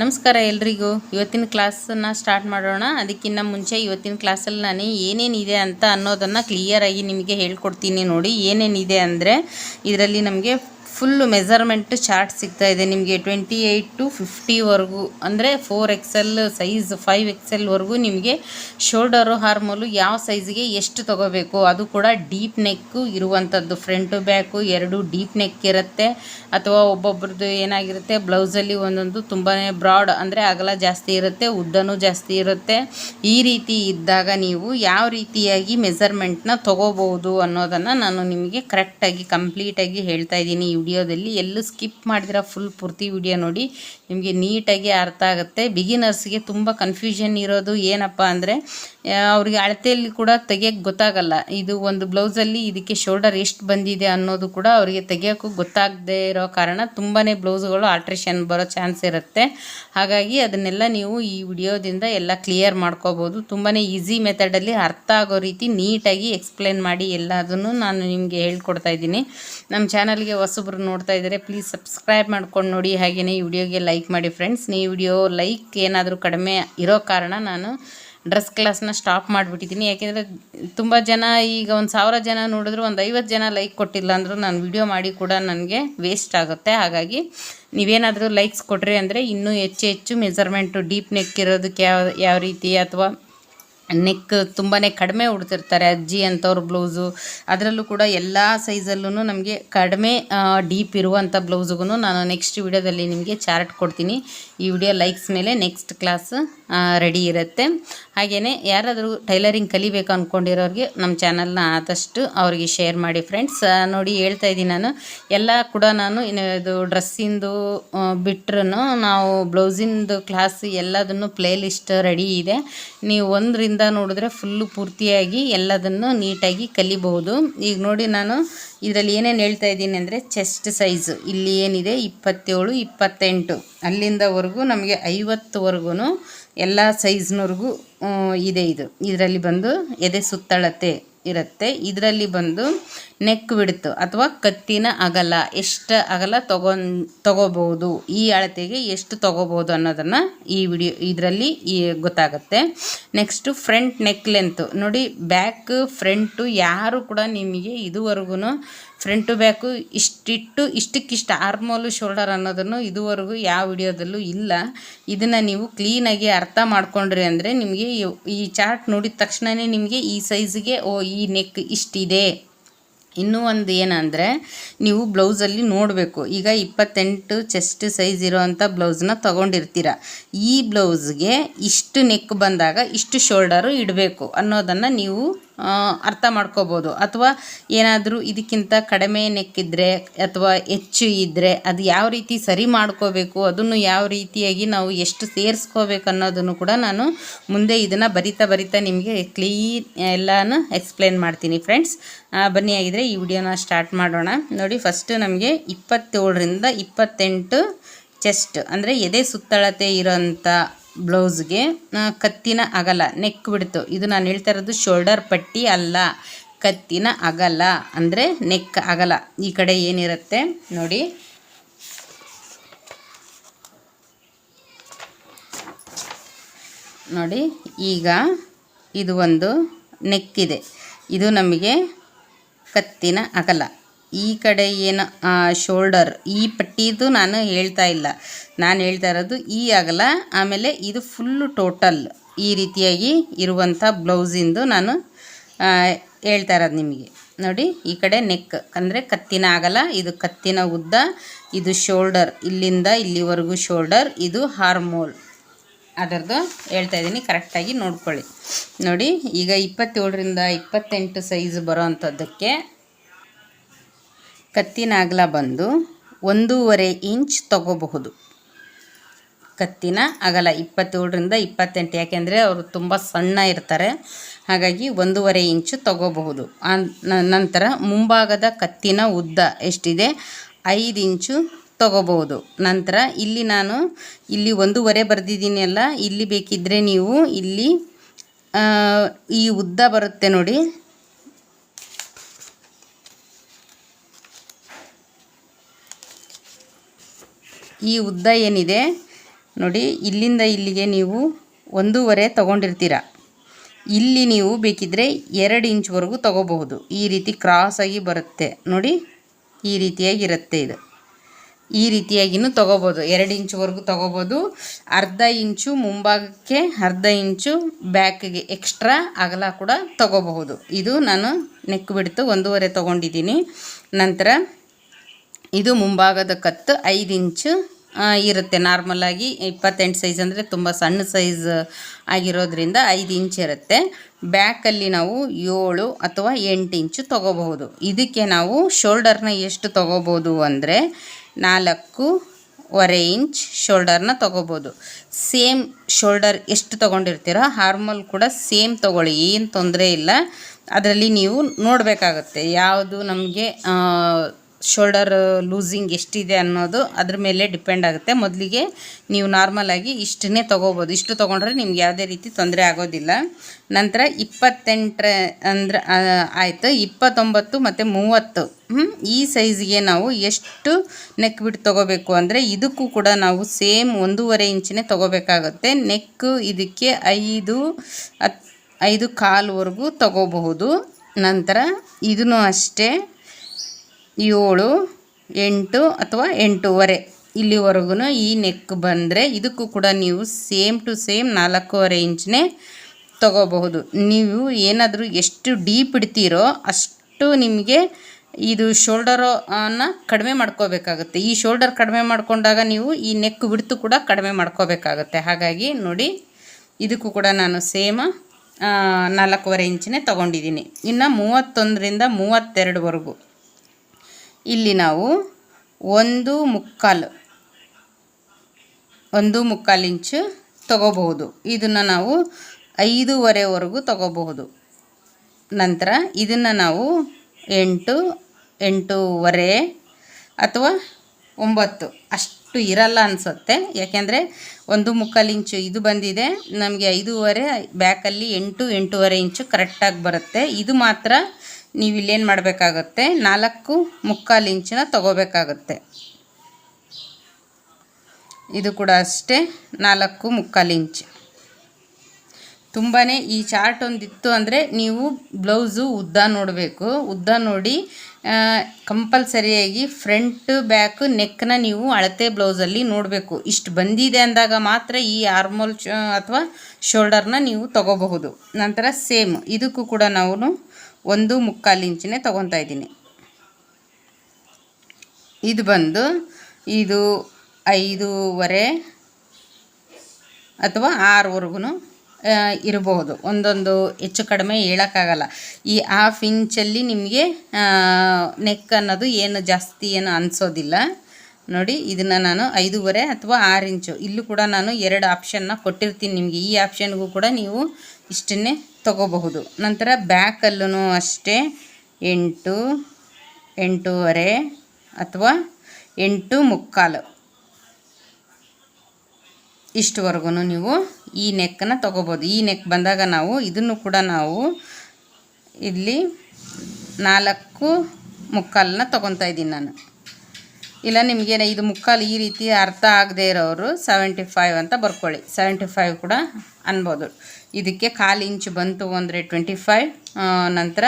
ನಮಸ್ಕಾರ ಎಲ್ರಿಗೂ. ಇವತ್ತಿನ ಕ್ಲಾಸನ್ನು ಸ್ಟಾರ್ಟ್ ಮಾಡೋಣ. ಅದಕ್ಕಿಂತ ಮುಂಚೆ ಇವತ್ತಿನ ಕ್ಲಾಸಲ್ಲಿ ನಾನು ಏನೇನಿದೆ ಅಂತ ಅನ್ನೋದನ್ನು ಕ್ಲಿಯರಾಗಿ ನಿಮಗೆ ಹೇಳ್ಕೊಡ್ತೀನಿ ನೋಡಿ. ಏನೇನಿದೆ ಅಂದರೆ, ಇದರಲ್ಲಿ ನಮಗೆ ಫುಲ್ಲು ಮೆಸರ್ಮೆಂಟ್ ಚಾರ್ಟ್ ಸಿಗ್ತಾ ಇದೆ. ನಿಮಗೆ ಟ್ವೆಂಟಿ ಏಯ್ಟ್ ಟು ಫಿಫ್ಟಿವರೆಗೂ ಅಂದರೆ ಫೋರ್ ಎಕ್ಸೆಲ್ ಸೈಜ್ ಫೈವ್ ಎಕ್ಸೆಲ್ವರೆಗೂ ನಿಮಗೆ ಶೋಲ್ಡರು ಹಾರ್ಮೋಲು ಯಾವ ಸೈಜ್ಗೆ ಎಷ್ಟು ತೊಗೋಬೇಕು? ಅದು ಕೂಡ ಡೀಪ್ ನೆಕ್ಕು ಇರುವಂಥದ್ದು ಫ್ರಂಟು ಬ್ಯಾಕು ಎರಡು ಡೀಪ್ ನೆಕ್ ಇರುತ್ತೆ. ಅಥವಾ ಒಬ್ಬೊಬ್ರದ್ದು ಏನಾಗಿರುತ್ತೆ ಬ್ಲೌಸಲ್ಲಿ ಒಂದೊಂದು ತುಂಬಾ ಬ್ರಾಡ್ ಅಂದರೆ ಅಗಲ ಜಾಸ್ತಿ ಇರುತ್ತೆ, ಉದ್ದನೂ ಜಾಸ್ತಿ ಇರುತ್ತೆ. ಈ ರೀತಿ ಇದ್ದಾಗ ನೀವು ಯಾವ ರೀತಿಯಾಗಿ ಮೆಸರ್ಮೆಂಟ್ನ ತೊಗೋಬೋದು ಅನ್ನೋದನ್ನು ನಾನು ನಿಮಗೆ ಕರೆಕ್ಟಾಗಿ ಕಂಪ್ಲೀಟಾಗಿ ಹೇಳ್ತಾ ಇದ್ದೀನಿ. ವಿಡಿಯೋದಲ್ಲಿ ಎಲ್ಲೂ ಸ್ಕಿಪ್ ಮಾಡಿದಿರ ಫುಲ್ ಪೂರ್ತಿ ವಿಡಿಯೋ ನೋಡಿ. ನಿಮಗೆ ನೀಟಾಗಿ ಅರ್ಥ ಆಗುತ್ತೆ. ಬಿಗಿನರ್ಸ್ಗೆ ತುಂಬ ಕನ್ಫ್ಯೂಷನ್ ಇರೋದು ಏನಪ್ಪ ಅಂದರೆ ಅವ್ರಿಗೆ ಅಳತೆಯಲ್ಲಿ ಕೂಡ ತೆಗಿಯೋಕ್ಕೆ ಗೊತ್ತಾಗಲ್ಲ. ಇದು ಒಂದು ಬ್ಲೌಸಲ್ಲಿ ಇದಕ್ಕೆ ಶೋಲ್ಡರ್ ಎಷ್ಟು ಬಂದಿದೆ ಅನ್ನೋದು ಕೂಡ ಅವರಿಗೆ ತೆಗಿಯೋಕ್ಕೂ ಗೊತ್ತಾಗದೇ ಇರೋ ಕಾರಣ ತುಂಬಾ ಬ್ಲೌಸ್ಗಳು ಆಲ್ಟ್ರೇಷನ್ ಬರೋ ಚಾನ್ಸ್ ಇರುತ್ತೆ. ಹಾಗಾಗಿ ಅದನ್ನೆಲ್ಲ ನೀವು ಈ ವಿಡಿಯೋದಿಂದ ಎಲ್ಲ ಕ್ಲಿಯರ್ ಮಾಡ್ಕೋಬೋದು. ತುಂಬಾ ಈಸಿ ಮೆಥಡಲ್ಲಿ ಅರ್ಥ ಆಗೋ ರೀತಿ ನೀಟಾಗಿ ಎಕ್ಸ್ಪ್ಲೇನ್ ಮಾಡಿ ಎಲ್ಲದನ್ನು ನಾನು ನಿಮಗೆ ಹೇಳ್ಕೊಡ್ತಾ ಇದ್ದೀನಿ. ನಮ್ಮ ಚಾನಲ್ಗೆ ಹೊಸಬ್ರು ನೋಡ್ತಾ ಇದ್ದಾರೆ ಪ್ಲೀಸ್ ಸಬ್ಸ್ಕ್ರೈಬ್ ಮಾಡ್ಕೊಂಡು ನೋಡಿ. ಹಾಗೆಯೇ ಈ ವಿಡಿಯೋಗೆ ಲೈಕ್ ಮಾಡಿ ಫ್ರೆಂಡ್ಸ್ ನೀವು ವಿಡಿಯೋ ಲೈಕ್ ಏನಾದರೂ ಕಡಿಮೆ ಇರೋ ಕಾರಣ ನಾನು ಡ್ರೆಸ್ ಕ್ಲಾಸ್ನ ಸ್ಟಾಪ್ ಮಾಡಿಬಿಟ್ಟಿದ್ದೀನಿ. ಯಾಕೆಂದರೆ ತುಂಬ ಜನ ಈಗ ಒಂದು ಸಾವಿರ ಜನ ನೋಡಿದ್ರು, ಒಂದು ಐವತ್ತು ಜನ ಲೈಕ್ ಕೊಟ್ಟಿಲ್ಲ ಅಂದರೂ ನಾನು ವಿಡಿಯೋ ಮಾಡಿ ಕೂಡ ನನಗೆ ವೇಸ್ಟ್ ಆಗುತ್ತೆ. ಹಾಗಾಗಿ ನೀವೇನಾದರೂ ಲೈಕ್ಸ್ ಕೊಟ್ರಿ ಅಂದರೆ ಇನ್ನೂ ಹೆಚ್ಚು ಹೆಚ್ಚು ಮೆಸರ್ಮೆಂಟು ಡೀಪ್ ನೆಕ್ ಇರೋದಕ್ಕೆ ಯಾವ ಯಾವ ರೀತಿ ಅಥವಾ ನೆಕ್ ತುಂಬಾ ಕಡಿಮೆ ಉಡ್ತಿರ್ತಾರೆ ಅಜ್ಜಿ ಅಂಥವ್ರು ಬ್ಲೌಸು ಅದರಲ್ಲೂ ಕೂಡ ಎಲ್ಲ ಸೈಜಲ್ಲೂ ನಮಗೆ ಕಡಿಮೆ ಡೀಪ್ ಇರುವಂಥ ಬ್ಲೌಸ್ಗೂ ನಾನು ನೆಕ್ಸ್ಟ್ ವಿಡಿಯೋದಲ್ಲಿ ನಿಮಗೆ ಚಾರ್ಟ್ ಕೊಡ್ತೀನಿ. ಈ ವಿಡಿಯೋ ಲೈಕ್ಸ್ ಮೇಲೆ ನೆಕ್ಸ್ಟ್ ಕ್ಲಾಸ್ ರೆಡಿ ಇರುತ್ತೆ. ಹಾಗೆಯೇ ಯಾರಾದರೂ ಟೈಲರಿಂಗ್ ಕಲಿಬೇಕು ಅಂದ್ಕೊಂಡಿರೋರಿಗೆ ನಮ್ಮ ಚಾನಲ್ನ ಆದಷ್ಟು ಅವರಿಗೆ ಶೇರ್ ಮಾಡಿ ಫ್ರೆಂಡ್ಸ್ ನೋಡಿ ಹೇಳ್ತಾ ಇದ್ದೀನಿ ನಾನು. ಎಲ್ಲ ಕೂಡ ನಾನು ಇದು ಡ್ರೆಸ್ಸಿಂದು ಬಿಟ್ರೂ ನಾವು ಬ್ಲೌಸಿಂದು ಕ್ಲಾಸ್ ಎಲ್ಲದನ್ನು ಪ್ಲೇ ಲಿಸ್ಟ್ ರೆಡಿ ಇದೆ. ನೀವು ಒಂದರಿಂದ ನೋಡಿದ್ರೆ ಫುಲ್ಲು ಪೂರ್ತಿಯಾಗಿ ಎಲ್ಲದನ್ನು ನೀಟಾಗಿ ಕಲಿಬಹುದು. ಈಗ ನೋಡಿ ನಾನು ಇದರಲ್ಲಿ ಏನೇನು ಹೇಳ್ತಾ ಇದ್ದೀನಿ ಅಂದರೆ ಚೆಸ್ಟ್ ಸೈಜು ಇಲ್ಲಿ ಏನಿದೆ? ಇಪ್ಪತ್ತೇಳು, ಇಪ್ಪತ್ತೆಂಟು. ಅಲ್ಲಿಂದವರೆಗೂ ನಮಗೆ ಐವತ್ತುವರೆಗೂ ಎಲ್ಲ ಸೈಜ್ನವರೆಗೂ ಇದೆ ಇದು. ಇದರಲ್ಲಿ ಬಂದು ಎದೆ ಸುತ್ತಳತೆ. ಇರುತ್ತೆ. ಇದರಲ್ಲಿ ಬಂದು ನೆಕ್ ಬಿಡ್ತು ಅಥವಾ ಕತ್ತಿನ ಅಗಲ. ಎಷ್ಟು ಅಗಲ ತಗೊಂಡು ತಗೋಬೋದು ಈ ಅಳತೆಗೆ ಎಷ್ಟು ತಗೋಬೋದು ಅನ್ನೋದನ್ನು ಈ ವಿಡಿಯೋ, ಇದರಲ್ಲಿ ಈ ಗೊತ್ತಾಗುತ್ತೆ. ನೆಕ್ಸ್ಟು ಫ್ರಂಟ್ ನೆಕ್ ಲೆಂತು ನೋಡಿ ಬ್ಯಾಕ್ ಫ್ರಂಟು ಯಾರು ಕೂಡ ನಿಮಗೆ ಇದುವರೆಗೂ ಫ್ರಂಟು ಬ್ಯಾಕು ಇಷ್ಟಿಟ್ಟು ಇಷ್ಟಕ್ಕಿಷ್ಟು ಆರ್ಮೋಲು ಶೋಲ್ಡರ್ ಅನ್ನೋದನ್ನು ಇದುವರೆಗೂ ಯಾವ ವಿಡಿಯೋದಲ್ಲೂ ಇಲ್ಲ. ಇದನ್ನು ನೀವು ಕ್ಲೀನಾಗಿ ಅರ್ಥ ಮಾಡ್ಕೊಂಡ್ರಿ ಅಂದರೆ ನಿಮಗೆ ಈ ಚಾರ್ಟ್ ನೋಡಿದ ತಕ್ಷಣವೇ ನಿಮಗೆ ಈ ಸೈಜ್ಗೆ ಓ, ಈ ನೆಕ್ ಇಷ್ಟಿದೆ. ಇನ್ನೂ ಒಂದು ಏನಂದರೆ ನೀವು ಬ್ಲೌಸಲ್ಲಿ ನೋಡಬೇಕು. ಈಗ ಇಪ್ಪತ್ತೆಂಟು ಚೆಸ್ಟ್ ಸೈಜ್ ಇರೋವಂಥ ಬ್ಲೌಸ್ನ ತೊಗೊಂಡಿರ್ತೀರ. ಈ ಬ್ಲೌಸ್ಗೆ ಇಷ್ಟು ನೆಕ್ ಬಂದಾಗ ಇಷ್ಟು ಶೋಲ್ಡರು ಇಡಬೇಕು ಅನ್ನೋದನ್ನು ನೀವು ಅರ್ಥ ಮಾಡ್ಕೋಬೋದು. ಅಥವಾ ಏನಾದರೂ ಇದಕ್ಕಿಂತ ಕಡಿಮೆ ನೆಕ್ಕಿದ್ರೆ ಅಥವಾ ಹೆಚ್ಚು ಇದ್ದರೆ ಅದು ಯಾವ ರೀತಿ ಸರಿ ಮಾಡ್ಕೋಬೇಕು, ಅದನ್ನು ಯಾವ ರೀತಿಯಾಗಿ ನಾವು ಎಷ್ಟು ಸೇರಿಸ್ಕೋಬೇಕು ಅನ್ನೋದನ್ನು ಕೂಡ ನಾನು ಮುಂದೆ ಇದನ್ನು ಬರಿತಾ ಬರಿತಾ ನಿಮಗೆ ಕ್ಲೀನ್ ಎಲ್ಲನೂ ಎಕ್ಸ್ಪ್ಲೇನ್ ಮಾಡ್ತೀನಿ ಫ್ರೆಂಡ್ಸ್. ಬನ್ನಿ ಆಗಿದ್ರೆ ಈ ವಿಡಿಯೋನ ಸ್ಟಾರ್ಟ್ ಮಾಡೋಣ. ನೋಡಿ ಫಸ್ಟು ನಮಗೆ ಇಪ್ಪತ್ತೇಳರಿಂದ ಇಪ್ಪತ್ತೆಂಟು ಚೆಸ್ಟ್ ಅಂದರೆ ಎದೆ ಸುತ್ತಳತೆ ಇರೋಂಥ ಬ್ಲೌಸ್ಗೆ. ಕತ್ತಿನ ಅಗಲ, ನೆಕ್ ಬಿಡ್ತು. ಇದು ನಾನು ಹೇಳ್ತಾ ಇರೋದು ಶೋಲ್ಡರ್ ಪಟ್ಟಿ ಅಲ್ಲ. ಕತ್ತಿನ ಅಗಲ ಅಂದರೆ ನೆಕ್ ಅಗಲ. ಈ ಕಡೆ ಏನಿರುತ್ತೆ ನೋಡಿ. ನೋಡಿ, ಈಗ ಇದು ಒಂದು ನೆಕ್ಕಿದೆ ಇದೆ ನಮಗೆ ಕತ್ತಿನ ಅಗಲ. ಈ ಕಡೆ ಏನು ಶೋಲ್ಡರ್ ಈ ಪಟ್ಟಿದು ನಾನು ಹೇಳ್ತಾ ಇಲ್ಲ. ನಾನು ಹೇಳ್ತಾ ಇರೋದು ಈ ಅಗಲ, ಆಮೇಲೆ ಇದು ಫುಲ್ಲು ಟೋಟಲ್ ಈ ರೀತಿಯಾಗಿ ಇರುವಂಥ ಬ್ಲೌಸಿಂದು ನಾನು ಹೇಳ್ತಾ ಇರೋದು ನಿಮಗೆ. ನೋಡಿ, ಈ ಕಡೆ ನೆಕ್ ಅಂದರೆ ಕತ್ತಿನ ಅಗಲ, ಇದು ಕತ್ತಿನ ಉದ್ದ, ಇದು ಶೋಲ್ಡರ್ ಇಲ್ಲಿಂದ ಇಲ್ಲಿವರೆಗೂ ಶೋಲ್ಡರ್ ಇದು ಹಾರ್ಮೋಲ್ ಅದರದ್ದು ಹೇಳ್ತಾ ಇದ್ದೀನಿ ಕರೆಕ್ಟಾಗಿ ನೋಡ್ಕೊಳ್ಳಿ. ನೋಡಿ, ಈಗ ಇಪ್ಪತ್ತೇಳರಿಂದ ಇಪ್ಪತ್ತೆಂಟು ಸೈಜ್ ಬರೋ ಅಂಥದ್ದಕ್ಕೆ ಕತ್ತಿನ ಅಗಲ ಬಂದು ಒಂದೂವರೆ ಇಂಚ್ ತಗೋಬಹುದು. ಕತ್ತಿನ ಅಗಲ ಇಪ್ಪತ್ತೇಳರಿಂದ ಇಪ್ಪತ್ತೆಂಟು, ಯಾಕೆಂದರೆ ಅವರು ತುಂಬ ಸಣ್ಣ ಇರ್ತಾರೆ. ಹಾಗಾಗಿ ಒಂದೂವರೆ ಇಂಚು ತಗೋಬಹುದು. ನಂತರ ಮುಂಭಾಗದ ಕತ್ತಿನ ಉದ್ದ ಎಷ್ಟಿದೆ? ಐದು ಇಂಚು ತಗೋಬಹುದು. ನಂತರ ಇಲ್ಲಿ ನಾನು ಇಲ್ಲಿ ಒಂದೂವರೆ ಬರೆದಿದ್ದೀನಿ ಅಲ್ಲ, ಇಲ್ಲಿ ಬೇಕಿದ್ದರೆ ನೀವು ಇಲ್ಲಿ ಈ ಉದ್ದ ಬರುತ್ತೆ ನೋಡಿ. ಈ ಉದ್ದ ಏನಿದೆ? ನೋಡಿ, ಇಲ್ಲಿಂದ ಇಲ್ಲಿಗೆ ನೀವು ಒಂದೂವರೆ ತಗೊಂಡಿರ್ತೀರ. ಇಲ್ಲಿ ನೀವು ಬೇಕಿದ್ದರೆ ಎರಡು ಇಂಚ್ವರೆಗೂ ತಗೋಬಹುದು. ಈ ರೀತಿ ಕ್ರಾಸಾಗಿ ಬರುತ್ತೆ. ನೋಡಿ, ಈ ರೀತಿಯಾಗಿ ಇರುತ್ತೆ ಇದು. ಈ ರೀತಿಯಾಗಿನೂ ತೊಗೋಬೋದು ಎರಡು ಇಂಚ್ವರೆಗೂ ತೊಗೋಬೋದು ಅರ್ಧ ಇಂಚು ಮುಂಭಾಗಕ್ಕೆ, ಅರ್ಧ ಇಂಚು ಬ್ಯಾಕ್ಗೆ ಎಕ್ಸ್ಟ್ರಾ ಅಗಲ ಕೂಡ ತೊಗೋಬಹುದು. ಇದು ನಾನು ನೆಕ್ ಬಿಡ್ತು ಒಂದೂವರೆ ತೊಗೊಂಡಿದ್ದೀನಿ. ನಂತರ ಇದು ಮುಂಭಾಗದ ಕತ್ತು ಐದು ಇಂಚು ಇರುತ್ತೆ. ನಾರ್ಮಲಾಗಿ ಇಪ್ಪತ್ತೆಂಟು ಸೈಜ್ ಅಂದರೆ ತುಂಬ ಸಣ್ಣ ಸೈಜ್ ಆಗಿರೋದ್ರಿಂದ ಐದು ಇಂಚ್ ಇರುತ್ತೆ. ಬ್ಯಾಕಲ್ಲಿ ನಾವು ಏಳು ಅಥವಾ ಎಂಟು ಇಂಚು ತೊಗೋಬಹುದು. ನಾವು ಶೋಲ್ಡರ್ನ ಎಷ್ಟು ತೊಗೋಬೋದು ಅಂದರೆ ನಾಲ್ಕುವರೆ ಇಂಚ್ ಶೋಲ್ಡರ್ನ ತೊಗೋಬೋದು ಸೇಮ್ ಶೋಲ್ಡರ್ ಎಷ್ಟು ತೊಗೊಂಡಿರ್ತೀರೋ? ಹಾರ್ಮಲ್ ಕೂಡ ಸೇಮ್ ತೊಗೊಳ್ಳಿ, ಏನು ತೊಂದರೆ ಇಲ್ಲ. ಅದರಲ್ಲಿ ನೀವು ನೋಡಬೇಕಾಗತ್ತೆ. ಯಾವುದು ನಮಗೆ ಶೋಲ್ಡರ್ ಲೂಸಿಂಗ್ ಎಷ್ಟಿದೆ ಅನ್ನೋದು ಅದ್ರ ಮೇಲೆ ಡಿಪೆಂಡ್ ಆಗುತ್ತೆ. ಮೊದಲಿಗೆ ನೀವು ನಾರ್ಮಲಾಗಿ ಇಷ್ಟನ್ನೇ ತೊಗೋಬೋದು. ಇಷ್ಟು ತೊಗೊಂಡ್ರೆ ನಿಮ್ಗೆ ಯಾವುದೇ ರೀತಿ ತೊಂದರೆ ಆಗೋದಿಲ್ಲ. ನಂತರ ಇಪ್ಪತ್ತೆಂಟರ ಅಂದ್ರೆ ಆಯಿತು. ಇಪ್ಪತ್ತೊಂಬತ್ತು ಮತ್ತು ಮೂವತ್ತು? ಈ ಸೈಜ್ಗೆ ನಾವು ಎಷ್ಟು ನೆಕ್ ಬಿಟ್ಟು ತೊಗೋಬೇಕು ಅಂದರೆ ಇದಕ್ಕೂ ಕೂಡ ನಾವು ಸೇಮ್ ಒಂದೂವರೆ ಇಂಚಿನೇ ತೊಗೋಬೇಕಾಗುತ್ತೆ. ನೆಕ್ಕು ಇದಕ್ಕೆ ಐದು, ಹತ್, ಐದು ಕಾಲುವರೆಗೂ ತೊಗೋಬಹುದು. ನಂತರ ಇದನ್ನು ಅಷ್ಟೇ. ಏಳು, ಎಂಟು ಅಥವಾ ಎಂಟೂವರೆ. ಇಲ್ಲಿವರೆಗೂ ಈ ನೆಕ್ ಬಂದರೆ ಇದಕ್ಕೂ ಕೂಡ ನೀವು ಸೇಮ್ ಟು ಸೇಮ್ ನಾಲ್ಕೂವರೆ ಇಂಚನೇ ತಗೋಬಹುದು. ನೀವು ಏನಾದರೂ ಎಷ್ಟು ಡೀಪ್ ಇಡ್ತೀರೋ ಅಷ್ಟು ನಿಮಗೆ ಇದು ಶೋಲ್ಡರನ್ನು ಕಡಿಮೆ ಮಾಡ್ಕೋಬೇಕಾಗುತ್ತೆ. ಈ ಶೋಲ್ಡರ್ ಕಡಿಮೆ ಮಾಡಿಕೊಂಡಾಗ ನೀವು ಈ ನೆಕ್ ಬಿಡ್ತು ಕೂಡ ಕಡಿಮೆ ಮಾಡ್ಕೋಬೇಕಾಗುತ್ತೆ. ಹಾಗಾಗಿ ನೋಡಿ, ಇದಕ್ಕೂ ಕೂಡ ನಾನು ಸೇಮ್ ನಾಲ್ಕೂವರೆ ಇಂಚನೇ ತೊಗೊಂಡಿದ್ದೀನಿ. ಇನ್ನು ಮೂವತ್ತೊಂದರಿಂದ ಮೂವತ್ತೆರಡುವರೆಗೂ. ಇಲ್ಲಿ ನಾವು ಒಂದು ಮುಕ್ಕಾಲು ಒಂದು ಮುಕ್ಕಾಲು ಇಂಚು ತಗೋಬಹುದು. ಇದನ್ನು ನಾವು ಐದೂವರೆವರೆಗೂ ತಗೋಬಹುದು. ನಂತರ ಇದನ್ನು ನಾವು ಎಂಟು, ಎಂಟೂವರೆ ಅಥವಾ ಒಂಬತ್ತು, ಅಷ್ಟು ಇರಲ್ಲ ಅನಿಸುತ್ತೆ. ಯಾಕೆಂದರೆ ಒಂದು ಮುಕ್ಕಾಲು ಇಂಚು ಇದು ಬಂದಿದೆ, ನಮಗೆ ಐದೂವರೆ, ಬ್ಯಾಕಲ್ಲಿ ಎಂಟು, ಎಂಟೂವರೆ ಇಂಚು ಕರೆಕ್ಟಾಗಿ ಬರುತ್ತೆ. ಇದು ಮಾತ್ರ ನೀವು ಇಲ್ಲೇನು ಮಾಡಬೇಕಾಗತ್ತೆ? ನಾಲ್ಕು ಮುಕ್ಕಾಲು ಇಂಚಿನ ತಗೋಬೇಕಾಗತ್ತೆ. ಇದು ಕೂಡ ಅಷ್ಟೇ, ನಾಲ್ಕು ಮುಕ್ಕಾಲು ಇಂಚ್. ತುಂಬಾ ಈ ಚಾರ್ಟ್ ಒಂದಿತ್ತು ಅಂದರೆ ನೀವು ಬ್ಲೌಸು ಉದ್ದ ನೋಡಬೇಕು. ಉದ್ದ ನೋಡಿ ಕಂಪಲ್ಸರಿಯಾಗಿ ಫ್ರಂಟ್, ಬ್ಯಾಕ್, ನೆಕ್ನ ನೀವು ಅಳತೆ ಬ್ಲೌಸಲ್ಲಿ ನೋಡಬೇಕು. ಇಷ್ಟು ಬಂದಿದೆ ಅಂದಾಗ ಮಾತ್ರ ಈ ಆರ್ಮೋಲ್ ಅಥವಾ ಶೋಲ್ಡರ್ನ ನೀವು ತಗೋಬಹುದು. ನಂತರ ಸೇಮ್, ಇದಕ್ಕೂ ಕೂಡ ನಾವು ಒಂದು ಮುಕ್ಕಾಲು ಇಂಚಿನೇ ತೊಗೊತಾ ಇದ್ದೀನಿ. ಇದು ಬಂದು ಇದು ಐದೂವರೆ ಅಥವಾ ಆರುವರೆಗೂ ಇರಬಹುದು. ಒಂದೊಂದು ಹೆಚ್ಚು ಕಡಿಮೆ ಹೇಳೋಕ್ಕಾಗಲ್ಲ. ಈ ಹಾಫ್ ಇಂಚಲ್ಲಿ ನಿಮಗೆ ನೆಕ್ ಅನ್ನೋದು ಏನು ಜಾಸ್ತಿ ಏನು ಅನಿಸೋದಿಲ್ಲ. ನೋಡಿ, ಇದನ್ನು ನಾನು ಐದೂವರೆ ಅಥವಾ ಆರು ಇಂಚು. ಇಲ್ಲೂ ಕೂಡ ನಾನು ಎರಡು ಆಪ್ಷನ್ನ ಕೊಟ್ಟಿರ್ತೀನಿ ನಿಮಗೆ. ಈ ಆಪ್ಷನ್ಗೂ ಕೂಡ ನೀವು ಇಷ್ಟನ್ನೇ ತಗೋಬಹುದು. ನಂತರ ಬ್ಯಾಕಲ್ಲೂ ಅಷ್ಟೇ. ಎಂಟು, ಎಂಟೂವರೆ ಅಥವಾ ಎಂಟು ಮುಕ್ಕಾಲು. ಇಷ್ಟುವರೆಗೂ ನೀವು ಈ ನೆಕ್ಕನ್ನು ತೊಗೋಬೋದು ಈ ನೆಕ್ ಬಂದಾಗ ನಾವು ಇದನ್ನು ಕೂಡ ನಾವು ಇಲ್ಲಿ ನಾಲ್ಕು ಮುಕ್ಕಾಲನ್ನ ತೊಗೊತಾ ಇದ್ದೀನಿ ನಾನು. ಇಲ್ಲ, ನಿಮಗೆ ಇದು ಮುಕ್ಕಾಲು ಈ ರೀತಿ ಅರ್ಥ ಆಗದೆ ಇರೋರು ಸೆವೆಂಟಿ ಫೈವ್ ಅಂತ ಬರ್ಕೊಳ್ಳಿ. ಸೆವೆಂಟಿ ಫೈವ್ ಕೂಡ ಅನ್ಬೋದು. ಇದಕ್ಕೆ ಕಾಲು ಇಂಚ್ ಬಂತು ಅಂದರೆ ಟ್ವೆಂಟಿ ಫೈವ್ ನಂತರ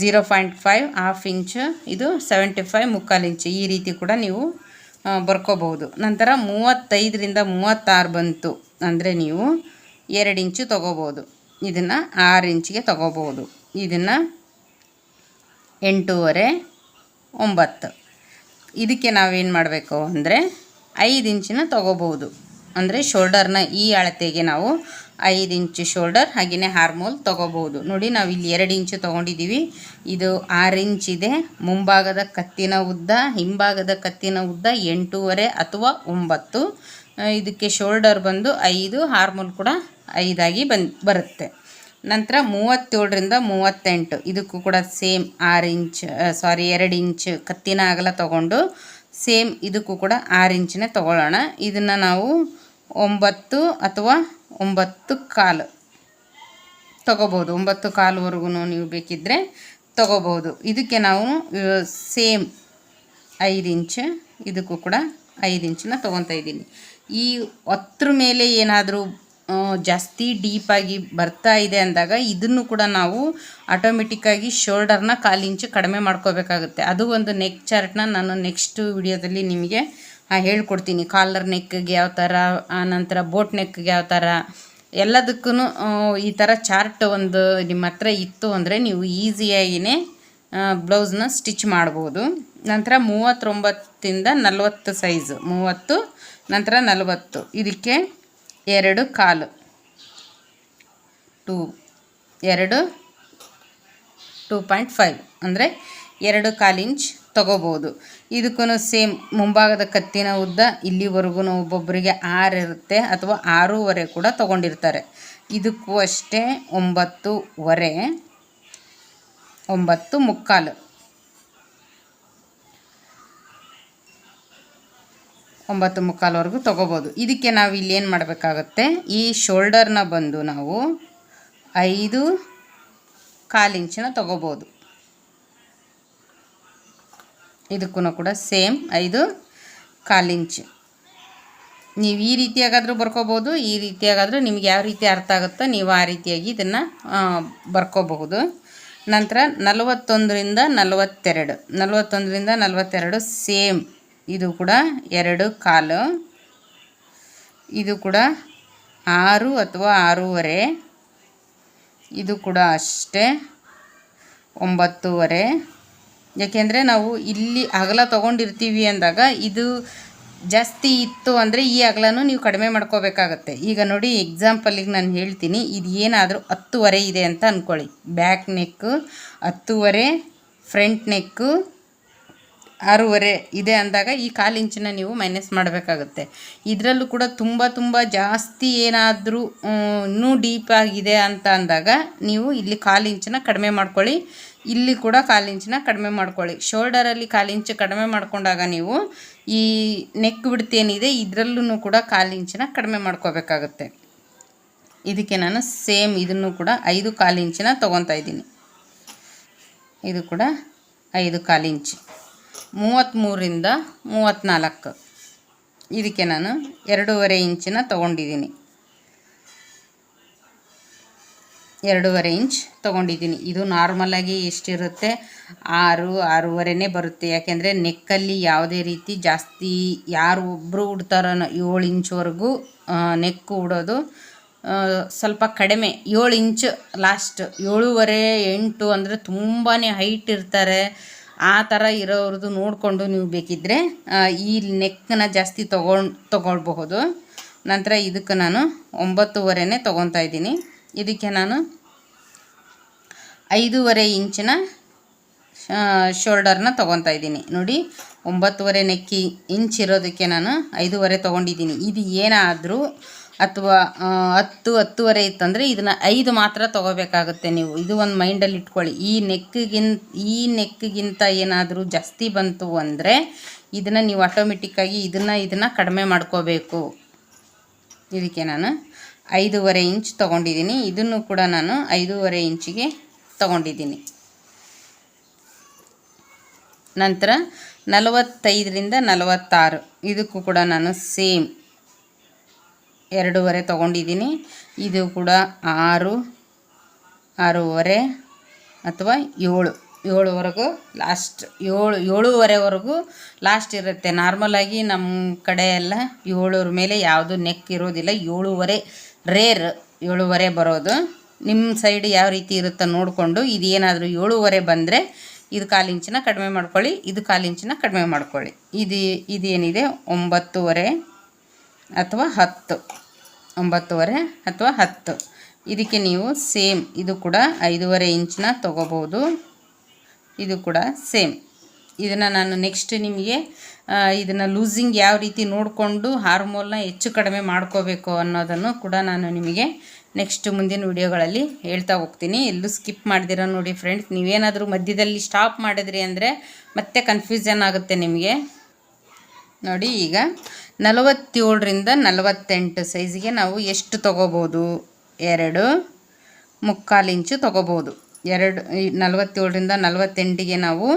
zero point five half inch, ಇದು ಸೆವೆಂಟಿ ಫೈವ್ ಮುಕ್ಕಾಲು ಇಂಚು. ಈ ರೀತಿ ಕೂಡ ನೀವು ಬರ್ಕೋಬಹುದು. ನಂತರ ಮೂವತ್ತೈದರಿಂದ ಮೂವತ್ತಾರು ಬಂತು ಅಂದರೆ ನೀವು ಎರಡು ಇಂಚು ತೊಗೋಬೋದು ಇದನ್ನು ಆರು ಇಂಚಿಗೆ ತೊಗೋಬೋದು ಇದನ್ನು ಎಂಟೂವರೆ ಒಂಬತ್ತು. ಇದಕ್ಕೆ ನಾವೇನು ಮಾಡಬೇಕು ಅಂದರೆ ಐದು ಇಂಚಿನ ತೊಗೋಬೋದು ಅಂದರೆ ಶೋಲ್ಡರ್ನ ಈ ಅಳತೆಗೆ ನಾವು ಐದು ಇಂಚು ಶೋಲ್ಡರ್ ಹಾಗೆಯೇ ಹಾರ್ಮೋಲ್ ತೊಗೋಬೋದು ನೋಡಿ, ನಾವು ಇಲ್ಲಿ ಎರಡು ಇಂಚು ತೊಗೊಂಡಿದ್ದೀವಿ ಇದು ಆರು ಇಂಚ್ ಇದೆ. ಮುಂಭಾಗದ ಕತ್ತಿನ ಉದ್ದ, ಹಿಂಭಾಗದ ಕತ್ತಿನ ಉದ್ದ ಎಂಟೂವರೆ ಅಥವಾ ಒಂಬತ್ತು. ಇದಕ್ಕೆ ಶೋಲ್ಡರ್ ಬಂದು ಐದು, ಹಾರ್ಮೋಲ್ ಕೂಡ ಐದಾಗಿ ಬಂದು, ಬರುತ್ತೆ. ನಂತರ ಮೂವತ್ತೇಳರಿಂದ ಮೂವತ್ತೆಂಟು. ಇದಕ್ಕೂ ಕೂಡ ಸೇಮ್ ಆರು ಇಂಚ್ ಸಾರಿ ಎರಡು ಇಂಚ್ ಕತ್ತಿನ ಅಗಲ ತಗೊಂಡು ಸೇಮ್ ಇದಕ್ಕೂ ಕೂಡ ಆರು ಇಂಚನ್ನೇ ತಗೊಳ್ಳೋಣ. ಇದನ್ನು ನಾವು ಒಂಬತ್ತು ಅಥವಾ ಒಂಬತ್ತು ಕಾಲು ತಗೋಬೋದು. ಒಂಬತ್ತು ಕಾಲುವರೆಗೂ ನೀವು ಬೇಕಿದ್ದರೆ ತಗೋಬೋದು. ಇದಕ್ಕೆ ನಾವು ಸೇಮ್ ಐದು ಇಂಚ್, ಇದಕ್ಕೂ ಕೂಡ ಐದು ಇಂಚನ್ನ ತೊಗೊತಾ ಇದ್ದೀನಿ. ಈ ಹತ್ರ ಮೇಲೆ ಏನಾದರೂ ಜಾಸ್ತಿ ಡೀಪಾಗಿ ಬರ್ತಾ ಇದೆ ಅಂದಾಗ ಇದನ್ನು ಕೂಡ ನಾವು ಆಟೋಮೆಟಿಕ್ಕಾಗಿ ಶೋಲ್ಡರ್ನ ಕಾಲು ಇಂಚು ಕಡಿಮೆ ಮಾಡ್ಕೋಬೇಕಾಗುತ್ತೆ. ಅದು ಒಂದು ನೆಕ್ ಚಾರ್ಟ್ನ ನಾನು ನೆಕ್ಸ್ಟ್ ವಿಡಿಯೋದಲ್ಲಿ ನಿಮಗೆ ಹೇಳ್ಕೊಡ್ತೀನಿ. ಕಾಲರ್ ನೆಕ್ಗೆ ಯಾವ ಥರ ಆನಂತರ ಬೋಟ್ ನೆಕ್ಗೆ ಯಾವ ಥರ ಎಲ್ಲದಕ್ಕೂ ಈ ಥರ ಚಾರ್ಟ್ ಒಂದು ನಿಮ್ಮ ಹತ್ರ ಇತ್ತು ಅಂದರೆ ನೀವು ಈಸಿಯಾಗಿಯೇ ಬ್ಲೌಸ್ನ ಸ್ಟಿಚ್ ಮಾಡ್ಬೋದು. ನಂತರ ಮೂವತ್ತೊಂಬತ್ತಿಂದ ನಲವತ್ತು ಸೈಜು ಮೂವತ್ತು, ನಂತರ ನಲವತ್ತು. ಇದಕ್ಕೆ ಎರಡು ಕಾಲು. ಟೂ, ಎರಡು, ಟೂ ಪಾಯಿಂಟ್ ಫೈವ್. ಅಂದರೆ ಎರಡು ಕಾಲು ಇಂಚ್ ತಗೋಬೋದು. ಇದಕ್ಕೂ ಸೇಮ್ ಮುಂಭಾಗದ ಕತ್ತಿನ ಉದ್ದ ಇಲ್ಲಿವರೆಗೂ ಒಬ್ಬೊಬ್ಬರಿಗೆ ಆರು ಇರುತ್ತೆ ಅಥವಾ ಆರೂವರೆ ಕೂಡ ತಗೊಂಡಿರ್ತಾರೆ. ಇದಕ್ಕೂ ಅಷ್ಟೇ ಒಂಬತ್ತುವರೆ, ಒಂಬತ್ತು ಮುಕ್ಕಾಲು. ಒಂಬತ್ತು ಮುಕ್ಕಾಲ್ವರೆಗೂ ತೊಗೋಬೋದು. ಇದಕ್ಕೆ ನಾವು ಇಲ್ಲಿ ಏನು ಮಾಡಬೇಕಾಗತ್ತೆ? ಈ ಶೋಲ್ಡರ್ನ ಬಂದು ನಾವು ಐದು ಕಾಲು ಇಂಚಿನ ತೊಗೋಬೋದು. ಇದಕ್ಕೂ ಕೂಡ ಸೇಮ್ ಐದು ಕಾಲು ಇಂಚು. ನೀವು ಈ ರೀತಿಯಾಗಾದರೂ ಬರ್ಕೋಬೋದು, ಈ ರೀತಿಯಾಗಾದರೂ ನಿಮ್ಗೆ ಯಾವ ರೀತಿ ಅರ್ಥ ಆಗುತ್ತೋ ನೀವು ಆ ರೀತಿಯಾಗಿ ಇದನ್ನು ಬರ್ಕೋಬಹುದು. ನಂತರ ನಲವತ್ತೊಂದರಿಂದ ನಲವತ್ತೆರಡು. ನಲವತ್ತೊಂದರಿಂದ ನಲವತ್ತೆರಡು ಸೇಮ್ ಇದು ಕೂಡ ಎರಡು ಕಾಲು. ಇದು ಕೂಡ ಆರು ಅಥವಾ ಆರೂವರೆ. ಇದು ಕೂಡ ಅಷ್ಟೇ, ಒಂಬತ್ತೂವರೆ. ಯಾಕೆಂದರೆ ನಾವು ಇಲ್ಲಿ ಅಗಲ ತೊಗೊಂಡಿರ್ತೀವಿ ಅಂದಾಗ ಇದು ಜಾಸ್ತಿ ಇತ್ತು ಅಂದರೆ ಈ ಅಗಲನೂ ನೀವು ಕಡಿಮೆ ಮಾಡ್ಕೋಬೇಕಾಗತ್ತೆ. ಈಗ ನೋಡಿ ಎಕ್ಸಾಂಪಲಿಗೆ ನಾನು ಹೇಳ್ತೀನಿ, ಇದು ಏನಾದರೂ ಹತ್ತುವರೆ ಇದೆ ಅಂತ ಅಂದ್ಕೊಳ್ಳಿ ಬ್ಯಾಕ್ ನೆಕ್ಕು ಹತ್ತುವರೆ ಫ್ರಂಟ್ ನೆಕ್ಕು ಆರೂವರೆ ಇದೆ ಅಂದಾಗ ಈ ಕಾಲು ಇಂಚನ್ನ ನೀವು ಮೈನಸ್ ಮಾಡಬೇಕಾಗುತ್ತೆ. ಇದರಲ್ಲೂ ಕೂಡ ತುಂಬ ತುಂಬ ಜಾಸ್ತಿ ಏನಾದರೂ ಇನ್ನೂ ಡೀಪ್ ಆಗಿದೆ ಅಂತ ಅಂದಾಗ ನೀವು ಇಲ್ಲಿ ಕಾಲು ಇಂಚನ್ನ ಕಡಿಮೆ ಮಾಡ್ಕೊಳ್ಳಿ. ಇಲ್ಲಿ ಕೂಡ ಕಾಲು ಇಂಚನ್ನ ಕಡಿಮೆ ಮಾಡ್ಕೊಳ್ಳಿ. ಶೋಲ್ಡರಲ್ಲಿ ಕಾಲು ಕಡಿಮೆ ಮಾಡ್ಕೊಂಡಾಗ ನೀವು ಈ ನೆಕ್ ಬಿಡ್ತೇನಿದೆ ಇದರಲ್ಲೂ ಕೂಡ ಕಾಲು ಇಂಚನ್ನ ಕಡಿಮೆ ಮಾಡ್ಕೋಬೇಕಾಗುತ್ತೆ. ಇದಕ್ಕೆ ನಾನು ಸೇಮ್ ಇದನ್ನು ಕೂಡ ಐದು ಕಾಲು ಇಂಚಿನ ತೊಗೊತಾ ಇದ್ದೀನಿ. ಇದು ಕೂಡ ಐದು ಕಾಲು ಇಂಚು. ಮೂವತ್ತ್ಮೂರಿಂದ ಮೂವತ್ತ್ನಾಲ್ಕು ಇದಕ್ಕೆ ನಾನು ಎರಡೂವರೆ ಇಂಚಿನ ತೊಗೊಂಡಿದ್ದೀನಿ. ಎರಡೂವರೆ ಇಂಚ್ ತೊಗೊಂಡಿದ್ದೀನಿ. ಇದು ನಾರ್ಮಲಾಗಿ ಎಷ್ಟಿರುತ್ತೆ? ಆರು, ಆರೂವರೆನೇ ಬರುತ್ತೆ. ಯಾಕೆಂದರೆ ನೆಕ್ಕಲ್ಲಿ ಯಾವುದೇ ರೀತಿ ಜಾಸ್ತಿ ಯಾರು ಒಬ್ಬರು ಉಡ್ತಾರೋ ಏಳು ಇಂಚ್ವರೆಗೂ ನೆಕ್ಕು ಉಡೋದು ಸ್ವಲ್ಪ ಕಡಿಮೆ. ಏಳು ಇಂಚ್ ಲಾಸ್ಟ್ ಏಳೂವರೆ ಎಂಟು ಅಂದರೆ ತುಂಬಾ ಹೈಟ್ ಇರ್ತಾರೆ. ಆ ಥರ ಇರೋರದ್ದು ನೋಡಿಕೊಂಡು ನೀವು ಬೇಕಿದ್ದರೆ ಈ ನೆಕ್ಕನ್ನ ಜಾಸ್ತಿ ತಗೊಂಡು, ತೊಗೊಳ್ಬಹುದು. ನಂತರ ಇದಕ್ಕೆ ನಾನು ಒಂಬತ್ತುವರೆನೇ ತೊಗೊತಾ ಇದ್ದೀನಿ. ಇದಕ್ಕೆ ನಾನು ಐದೂವರೆ ಇಂಚಿನ ಶೋಲ್ಡರ್ನ ತೊಗೊತಾ ಇದ್ದೀನಿ. ನೋಡಿ ಒಂಬತ್ತುವರೆ ನೆಕ್ಕಿ ಇಂಚ್ ಇರೋದಕ್ಕೆ ನಾನು ಐದೂವರೆ ತೊಗೊಂಡಿದ್ದೀನಿ. ಇದು ಏನಾದರೂ ಅಥವಾ ಹತ್ತು, ಹತ್ತುವರೆ ಇತ್ತಂದರೆ ಇದನ್ನು ಐದು ಮಾತ್ರ ತೊಗೋಬೇಕಾಗುತ್ತೆ ನೀವು. ಇದು ಒಂದು ಮೈಂಡಲ್ಲಿ ಇಟ್ಕೊಳ್ಳಿ. ಈ ನೆಕ್ಕಿಗಿನ್, ಈ ನೆಕ್ಕಿಗಿಂತ ಏನಾದರೂ ಜಾಸ್ತಿ ಬಂತು ಅಂದರೆ ಇದನ್ನು ನೀವು ಆಟೋಮೆಟಿಕ್ಕಾಗಿ ಇದನ್ನು ಇದನ್ನು ಕಡಿಮೆ ಮಾಡ್ಕೋಬೇಕು. ಇದಕ್ಕೆ ನಾನು ಐದೂವರೆ ಇಂಚ್ ತೊಗೊಂಡಿದ್ದೀನಿ. ಇದನ್ನು ಕೂಡ ನಾನು ಐದೂವರೆ ಇಂಚಿಗೆ ತೊಗೊಂಡಿದ್ದೀನಿ. ನಂತರ ನಲವತ್ತೈದರಿಂದ ನಲವತ್ತಾರು. ಇದಕ್ಕೂ ಕೂಡ ನಾನು ಸೇಮ್. ಎರಡೂವರೆ ತೊಗೊಂಡಿದ್ದೀನಿ. ಇದು ಕೂಡ ಆರು, ಆರೂವರೆ ಅಥವಾ ಏಳು. ಏಳುವರೆಗೂ ಲಾಸ್ಟ್ ಏಳು, ಏಳುವರೆವರೆಗೂ ಲಾಸ್ಟ್ ಇರುತ್ತೆ. ನಾರ್ಮಲಾಗಿ ನಮ್ಮ ಕಡೆ ಎಲ್ಲ ಏಳರ ಮೇಲೆ ಯಾವುದು ನೆಕ್ ಇರೋದಿಲ್ಲ. ಏಳುವರೆ ರೇರ್ ಏಳುವರೆ ಬರೋದು. ನಿಮ್ಮ ಸೈಡ್ ಯಾವ ರೀತಿ ಇರುತ್ತೆ ನೋಡಿಕೊಂಡು ಇದು ಏನಾದರೂ ಏಳುವರೆ ಬಂದರೆ ಇದು ಕಾಲಿಂಚಿನ ಕಡಿಮೆ ಮಾಡ್ಕೊಳ್ಳಿ, ಇದು ಕಾಲಿಂಚಿನ ಕಡಿಮೆ ಮಾಡ್ಕೊಳ್ಳಿ. ಇದು, ಇದೇನಿದೆ? ಒಂಬತ್ತುವರೆ ಅಥವಾ ಹತ್ತು. ಒಂಬತ್ತುವರೆ ಅಥವಾ ಹತ್ತು. ಇದಕ್ಕೆ ನೀವು ಸೇಮ್, ಇದು ಕೂಡ ಐದೂವರೆ ಇಂಚನ್ನ ತೊಗೋಬೋದು ಇದು ಕೂಡ ಸೇಮ್. ಇದನ್ನು ನಾನು ನೆಕ್ಸ್ಟ್ ನಿಮಗೆ ಇದನ್ನು ಲೂಸಿಂಗ್ ಯಾವ ರೀತಿ ನೋಡಿಕೊಂಡು ಹಾರ್ಮೋಲ್ನ ಹೆಚ್ಚು ಕಡಿಮೆ ಮಾಡ್ಕೋಬೇಕು ಅನ್ನೋದನ್ನು ಕೂಡ ನಾನು ನಿಮಗೆ ನೆಕ್ಸ್ಟ್ ಮುಂದಿನ ವಿಡಿಯೋಗಳಲ್ಲಿ ಹೇಳ್ತಾ ಹೋಗ್ತೀನಿ. ಎಲ್ಲೂ ಸ್ಕಿಪ್ ಮಾಡಿದಿರ ನೋಡಿ ಫ್ರೆಂಡ್ಸ್ ನೀವೇನಾದರೂ ಮಧ್ಯದಲ್ಲಿ ಸ್ಟಾಪ್ ಮಾಡಿದ್ರಿ ಅಂದರೆ ಮತ್ತೆ ಕನ್ಫ್ಯೂಷನ್ ಆಗುತ್ತೆ ನಿಮಗೆ. ನೋಡಿ ಈಗ ನಲವತ್ತೇಳರಿಂದ ನಲವತ್ತೆಂಟು ಸೈಜಿಗೆ ನಾವು ಎಷ್ಟು ತೊಗೋಬೋದು? ಎರಡು, ಮುಕ್ಕಾಲು ಇಂಚು ತೊಗೋಬೋದು. ಎರಡು ನಲವತ್ತೇಳರಿಂದ ನಲವತ್ತೆಂಟಿಗೆ ನಾವು,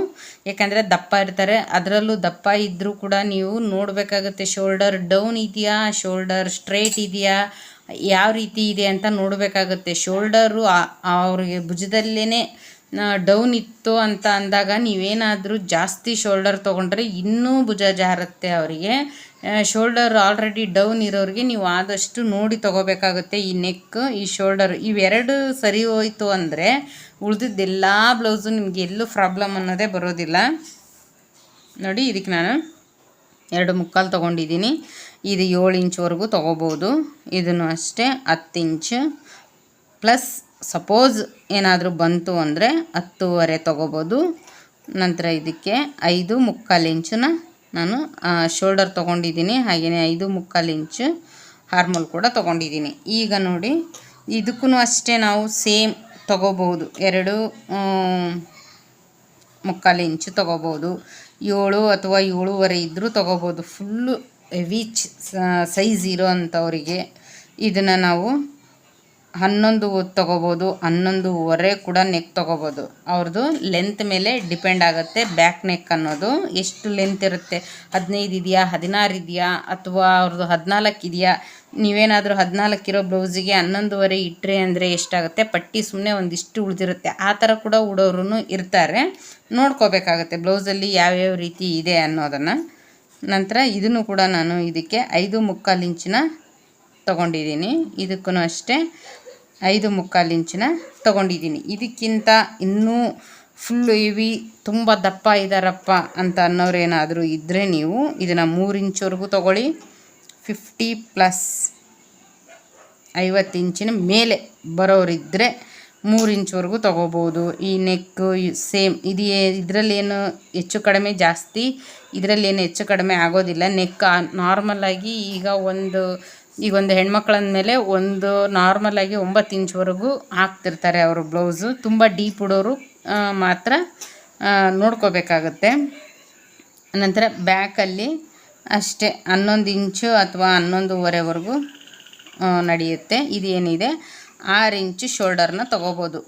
ಯಾಕಂದರೆ ದಪ್ಪ ಇರ್ತಾರೆ, ಅದರಲ್ಲೂ ದಪ್ಪ ಇದ್ದರೂ ಕೂಡ ನೀವು ನೋಡಬೇಕಾಗುತ್ತೆ, ಶೋಲ್ಡರ್ ಡೌನ್ ಇದೆಯಾ? ಶೋಲ್ಡರ್ ಸ್ಟ್ರೇಟ್ ಇದೆಯಾ? ಯಾವ ರೀತಿ ಇದೆ ಅಂತ ನೋಡಬೇಕಾಗುತ್ತೆ. ಶೋಲ್ಡರು ಅವ್ರಿಗೆ ಭುಜದಲ್ಲೇ ಡೌನ್ ಇತ್ತು ಅಂತ ಅಂದಾಗ ನೀವೇನಾದರೂ ಜಾಸ್ತಿ ಶೋಲ್ಡರ್ ತೊಗೊಂಡ್ರೆ ಇನ್ನೂ ಭುಜ ಜಾರುತ್ತೆ ಅವರಿಗೆ. ಶೋಲ್ಡರ್ ಆಲ್ರೆಡಿ ಡೌನ್ ಇರೋರಿಗೆ ನೀವು ಆದಷ್ಟು ನೋಡಿ ತೊಗೋಬೇಕಾಗುತ್ತೆ ಈ ನೆಕ್ ಈ ಶೋಲ್ಡರ್ ಇವೆರಡು ಸರಿ ಹೋಯ್ತು ಅಂದರೆ ಉಳಿದಿದ್ದೆಲ್ಲ ಬ್ಲೌಸು ನಿಮಗೆ ಎಲ್ಲೂ ಪ್ರಾಬ್ಲಮ್ ಅನ್ನೋದೇ ಬರೋದಿಲ್ಲ. ನೋಡಿ, ಇದಕ್ಕೆ ನಾನು ಎರಡು ಮುಕ್ಕಾಲು ತೊಗೊಂಡಿದ್ದೀನಿ. ಇದು ಏಳು ಇಂಚ್ವರೆಗೂ ತೊಗೋಬೋದು. ಇದನ್ನು ಅಷ್ಟೇ ಹತ್ತು ಇಂಚು ಪ್ಲಸ್ ಸಪೋಸ್ ಏನಾದರೂ ಬಂತು ಅಂದರೆ ಹತ್ತೂವರೆ ತೊಗೋಬೋದು. ನಂತರ ಇದಕ್ಕೆ ಐದು ಮುಕ್ಕಾಲು ಇಂಚನ್ನ ನಾನು ಶೋಲ್ಡರ್ ತೊಗೊಂಡಿದ್ದೀನಿ ಹಾಗೆಯೇ ಐದು ಮುಕ್ಕಾಲು ಇಂಚು ಹಾರ್ಮೋಲ್ ಕೂಡ ತೊಗೊಂಡಿದ್ದೀನಿ. ಈಗ ನೋಡಿ ಇದಕ್ಕೂ ಅಷ್ಟೇ ನಾವು ಸೇಮ್ ತೊಗೋಬೋದು ಎರಡು ಮುಕ್ಕಾಲು ಇಂಚು ತೊಗೋಬೋದು ಏಳು ಅಥವಾ ಏಳುವರೆ ಇದ್ದರೂ ತೊಗೋಬೋದು ಫುಲ್ಲು ಹೆವಿ ಸೈಜ್ ಇರೋ ಅಂಥವರಿಗೆ ಇದನ್ನು ನಾವು ಹನ್ನೊಂದು ತೊಗೋಬೋದು ಹನ್ನೊಂದುವರೆ ಕೂಡ ನೆಕ್ ತೊಗೋಬೋದು. ಅವ್ರದ್ದು ಲೆಂತ್ ಮೇಲೆ ಡಿಪೆಂಡ್ ಆಗುತ್ತೆ ಬ್ಯಾಕ್ ನೆಕ್ ಅನ್ನೋದು. ಎಷ್ಟು ಲೆಂತ್ ಇರುತ್ತೆ? ಹದಿನೈದು ಇದೆಯಾ? ಹದಿನಾರು ಇದೆಯಾ? ಅಥವಾ ಅವ್ರದ್ದು ಹದಿನಾಲ್ಕು ಇದೆಯಾ? ನೀವೇನಾದರೂ ಹದಿನಾಲ್ಕು ಇರೋ ಬ್ಲೌಸಿಗೆ ಹನ್ನೊಂದುವರೆ ಇಟ್ಟರೆ ಅಂದರೆ ಎಷ್ಟಾಗುತ್ತೆ? ಪಟ್ಟಿ ಸುಮ್ಮನೆ ಒಂದಿಷ್ಟು ಉಳಿದಿರುತ್ತೆ. ಆ ಥರ ಕೂಡ ಉಡೋರು ಇರ್ತಾರೆ. ನೋಡ್ಕೋಬೇಕಾಗತ್ತೆ ಬ್ಲೌಸಲ್ಲಿ ಯಾವ್ಯಾವ ರೀತಿ ಇದೆ ಅನ್ನೋದನ್ನು. ನಂತರ ಇದನ್ನು ಕೂಡ ನಾನು ಇದಕ್ಕೆ ಐದು ಮುಕ್ಕಾಲು ಇಂಚಿನ ತೊಗೊಂಡಿದ್ದೀನಿ. ಇದಕ್ಕೂ ಅಷ್ಟೇ. ಐದು ಮುಕ್ಕಾಲು ಇಂಚಿನ ತೊಗೊಂಡಿದ್ದೀನಿ. ಇದಕ್ಕಿಂತ ಇನ್ನೂ ಫುಲ್ ಇವಿ ತುಂಬ ದಪ್ಪ ಇದ್ದಾರಪ್ಪ ಅಂತ ಅನ್ನೋರೇನಾದರೂ ಇದ್ದರೆ ನೀವು ಇದನ್ನು ಮೂರು ಇಂಚ್ವರೆಗೂ ತೊಗೊಳ್ಳಿ. ಫಿಫ್ಟಿ ಪ್ಲಸ್ ಐವತ್ತು ಇಂಚಿನ ಮೇಲೆ ಬರೋರಿದ್ದರೆ ಮೂರು ಇಂಚ್ವರೆಗೂ ತೊಗೋಬೋದು. ಈ ನೆಕ್ಕು ಸೇಮ್ ಇದು ಇದರಲ್ಲೇನು ಹೆಚ್ಚು ಕಡಿಮೆ ಜಾಸ್ತಿ, ಇದರಲ್ಲೇನು ಹೆಚ್ಚು ಕಡಿಮೆ ಆಗೋದಿಲ್ಲ. ನೆಕ್ ನಾರ್ಮಲಾಗಿ ಈಗ ಒಂದು ಈಗ ಒಂದು ಹೆಣ್ಮಕ್ಳು ಮೇಲೆ ಒಂದು ನಾರ್ಮಲಾಗಿ ಒಂಬತ್ತು ಇಂಚ್ವರೆಗೂ ಹಾಕ್ತಿರ್ತಾರೆ ಅವರು ಬ್ಲೌಸು ತುಂಬ ಡೀಪ್ ಉಡೋರು ಮಾತ್ರ ನೋಡ್ಕೋಬೇಕಾಗತ್ತೆ. ನಂತರ ಬ್ಯಾಕಲ್ಲಿ ಅಷ್ಟೇ ಹನ್ನೊಂದು ಇಂಚು ಅಥವಾ ಹನ್ನೊಂದುವರೆವರೆಗೂ ನಡೆಯುತ್ತೆ. ಇದೇನಿದೆ? ಆರು ಇಂಚು ಶೋಲ್ಡರ್ನ ತೊಗೋಬೋದು.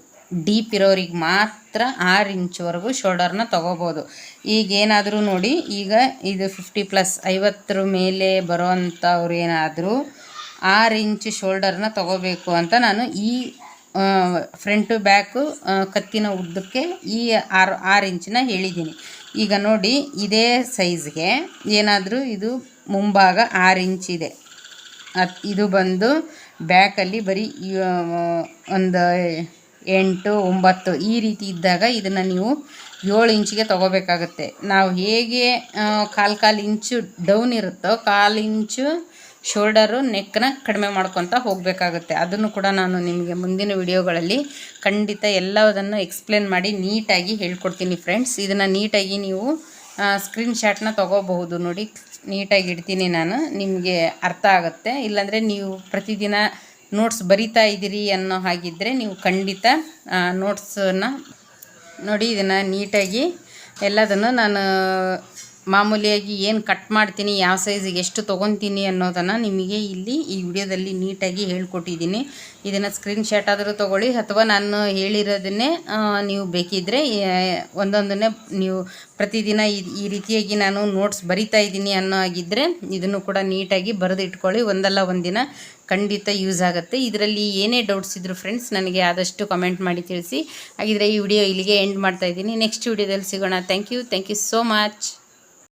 ಡೀಪ್ ಇರೋರಿಗೆ ಮಾತ್ರ ಆರು ಇಂಚ್ವರೆಗೂ ಶೋಲ್ಡರ್ನ ತೊಗೋಬೋದು. ಈಗೇನಾದರೂ ನೋಡಿ, ಈಗ ಇದು ಫಿಫ್ಟಿ ಪ್ಲಸ್ ಐವತ್ತರ ಮೇಲೆ ಬರೋ ಅಂಥವ್ರು ಏನಾದರೂ ಆರು ಇಂಚ್ ಶೋಲ್ಡರ್ನ ತಗೋಬೇಕು ಅಂತ ನಾನು ಈ ಫ್ರಂಟು ಬ್ಯಾಕು ಕತ್ತಿನ ಉದ್ದಕ್ಕೆ ಈ ಆರು ಆರು ಇಂಚನ್ನ ಹೇಳಿದ್ದೀನಿ. ಈಗ ನೋಡಿ, ಇದೇ ಸೈಜ್ಗೆ ಏನಾದರೂ ಇದು ಮುಂಭಾಗ ಆರು ಇಂಚಿದೆ ಅದು, ಇದು ಬಂದು ಬ್ಯಾಕಲ್ಲಿ ಬರೀ ಒಂದು ಎಂಟು, ಒಂಬತ್ತು ಈ ರೀತಿ ಇದ್ದಾಗ ಇದನ್ನು ನೀವು ಏಳು ಇಂಚಿಗೆ ತೊಗೋಬೇಕಾಗತ್ತೆ. ನಾವು ಹೇಗೆ ಕಾಲು ಕಾಲು ಇಂಚು ಡೌನ್ ಇರುತ್ತೋ, ಕಾಲು ಇಂಚು ಶೋಲ್ಡರು, ನೆಕ್ನ ಕಡಿಮೆ ಮಾಡ್ಕೊತಾ ಹೋಗಬೇಕಾಗುತ್ತೆ. ಅದನ್ನು ಕೂಡ ನಾನು ನಿಮಗೆ ಮುಂದಿನ ವಿಡಿಯೋಗಳಲ್ಲಿ ಖಂಡಿತ ಎಲ್ಲದನ್ನು ಎಕ್ಸ್ಪ್ಲೇನ್ ಮಾಡಿ ನೀಟಾಗಿ ಹೇಳ್ಕೊಡ್ತೀನಿ ಫ್ರೆಂಡ್ಸ್ ಇದನ್ನು ನೀಟಾಗಿ ನೀವು ಸ್ಕ್ರೀನ್ಶಾಟ್ನ ತೊಗೋಬಹುದು. ನೋಡಿ, ನೀಟಾಗಿ ಇಡ್ತೀನಿ ನಾನು. ನಿಮಗೆ ಅರ್ಥ ಆಗುತ್ತೆ. ಇಲ್ಲಾಂದರೆ ನೀವು ಪ್ರತಿದಿನ ನೋಟ್ಸ್ ಬರಿತಾ ಇದ್ದೀರಿ ಅನ್ನೋ ಹಾಗಿದ್ದರೆ ನೀವು ಖಂಡಿತ ನೋಟ್ಸನ್ನು ನೋಡಿ, ಇದನ್ನು ನೀಟಾಗಿ ಎಲ್ಲದನ್ನು ನಾನು ಮಾಮೂಲಿಯಾಗಿ ಏನು ಕಟ್ ಮಾಡ್ತೀನಿ, ಯಾವ ಸೈಜಿಗೆ ಎಷ್ಟು ತೊಗೊತೀನಿ ಅನ್ನೋದನ್ನು ನಿಮಗೆ ಇಲ್ಲಿ ಈ ವಿಡಿಯೋದಲ್ಲಿ ನೀಟಾಗಿ ಹೇಳ್ಕೊಟ್ಟಿದ್ದೀನಿ. ಇದನ್ನು ಸ್ಕ್ರೀನ್ಶಾಟ್ ಆದರೂ ತೊಗೊಳ್ಳಿ, ಅಥವಾ ನಾನು ಹೇಳಿರೋದನ್ನೇ ನೀವು ಬೇಕಿದ್ದರೆ ಒಂದೊಂದನ್ನೇ ನೀವು ಪ್ರತಿದಿನ ಈ ರೀತಿಯಾಗಿ ನಾನು ನೋಟ್ಸ್ ಬರಿತಾ ಇದ್ದೀನಿ ಅನ್ನೋ ಆಗಿದ್ದರೆ ಇದನ್ನು ಕೂಡ ನೀಟಾಗಿ ಬರೆದು ಇಟ್ಕೊಳ್ಳಿ ಒಂದಲ್ಲ ಒಂದಿನ ಖಂಡಿತ ಯೂಸ್ ಆಗುತ್ತೆ. ಇದರಲ್ಲಿ ಏನೇ ಡೌಟ್ಸ್ ಇದ್ದರು ಫ್ರೆಂಡ್ಸ್ ನನಗೆ ಆದಷ್ಟು ಕಮೆಂಟ್ ಮಾಡಿ ತಿಳಿಸಿ. ಹಾಗಿದ್ರೆ ಈ ವಿಡಿಯೋ ಇಲ್ಲಿಗೆ ಎಂಡ್ ಮಾಡ್ತಾ ಇದ್ದೀನಿ. ನೆಕ್ಸ್ಟ್ ವಿಡಿಯೋದಲ್ಲಿ ಸಿಗೋಣ. Thank you thank you so much